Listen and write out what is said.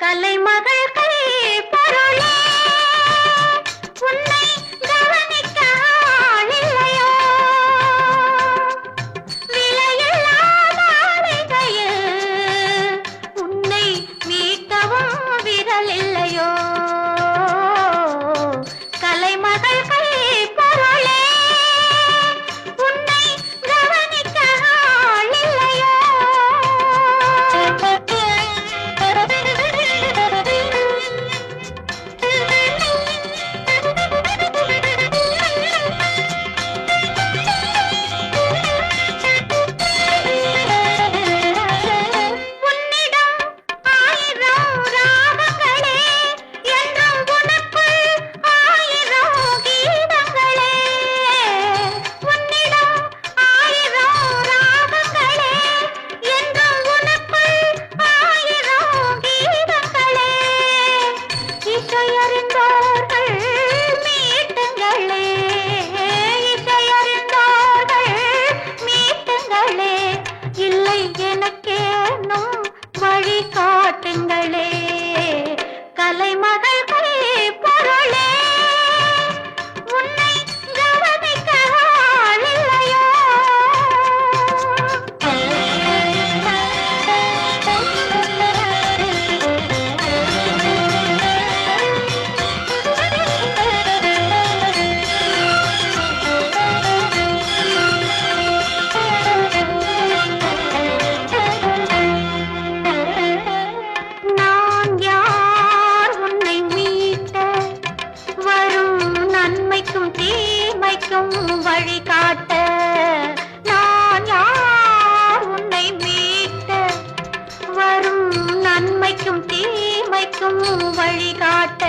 कल அறிந்தார்கள். நன்மைக்கும் தீமைக்கும் வழிகாட்ட